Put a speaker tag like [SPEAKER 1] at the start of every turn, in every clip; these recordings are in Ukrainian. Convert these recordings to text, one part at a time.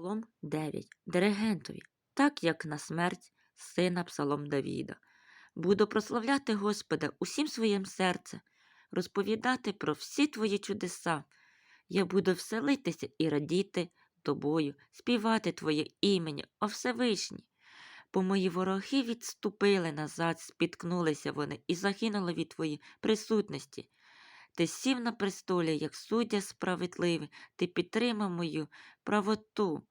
[SPEAKER 1] Псалом 9. Диригентові, так як на смерть сина Псалом Давіда. Буду прославляти Господа усім своїм серцем, розповідати про всі твої чудеса. Я буду вселитися і радіти тобою, співати Твоє імені, о Всевишній. Бо мої вороги відступили назад, спіткнулися вони і загинули від Твоєї присутності. Ти сів на престолі, як суддя справедливий, ти підтримав мою правоту,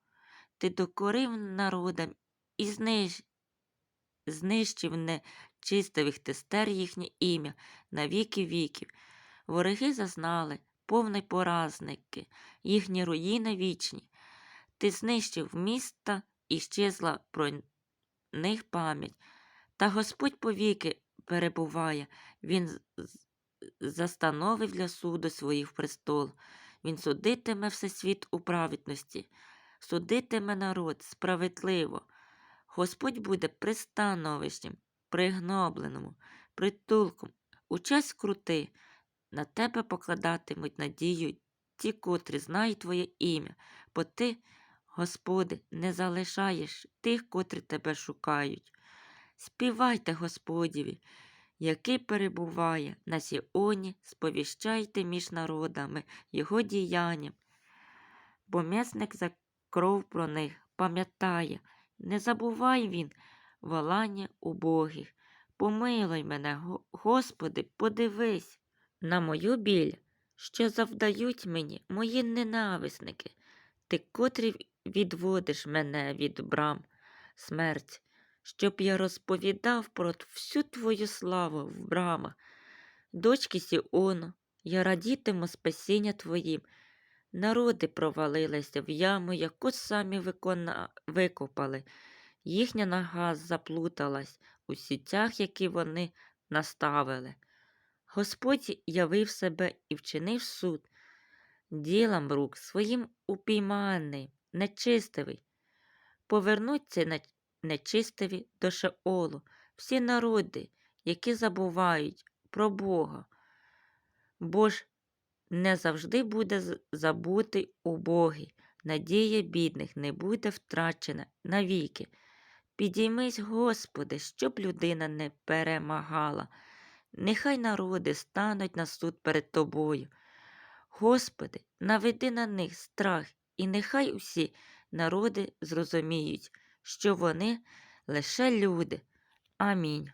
[SPEAKER 1] ти докорив народам і зниж... знищив нечистивих тестер їхнє ім'я на віки віків. Вороги зазнали, повні поразники, їхні руїни вічні. Ти знищив міста і щезла про них пам'ять. Та Господь повіки перебуває, Він застановив для суду своїх престол. Він судитиме всесвіт у праведності, судитиме народ справедливо. Господь буде пристановищем, пригнобленому, притулком. У час крути на тебе покладатимуть надію ті, котрі знають Твоє ім'я, бо ти, Господи, не залишаєш тих, котрі тебе шукають. Співайте Господіві, який перебуває на Сіоні, сповіщайте між народами Його діянням, бо м'ясник кров про них пам'ятає, не забувай він волання убогих. Помилуй мене, Господи, подивись на мою біль, що завдають мені мої ненависники, ти котрі відводиш мене від брам смерть, щоб я розповідав про всю твою славу в брамах. Дочки Сіону, я радітиму спасіння твоїм. Народи провалилися в яму, яку самі викона... викопали. Їхня нога заплуталась у сітях, які вони наставили. Господь явив себе і вчинив суд. Ділам рук своїм упійманий, нечистивий. Повернуться нечистиві до Шеолу, всі народи, які забувають про Бога. Бо ж не завжди буде забутий убогий, надія бідних не буде втрачена навіки. Підіймись, Господи, щоб людина не перемагала. Нехай народи стануть на суд перед Тобою. Господи, наведи на них страх, і нехай усі народи зрозуміють, що вони лише люди. Амінь.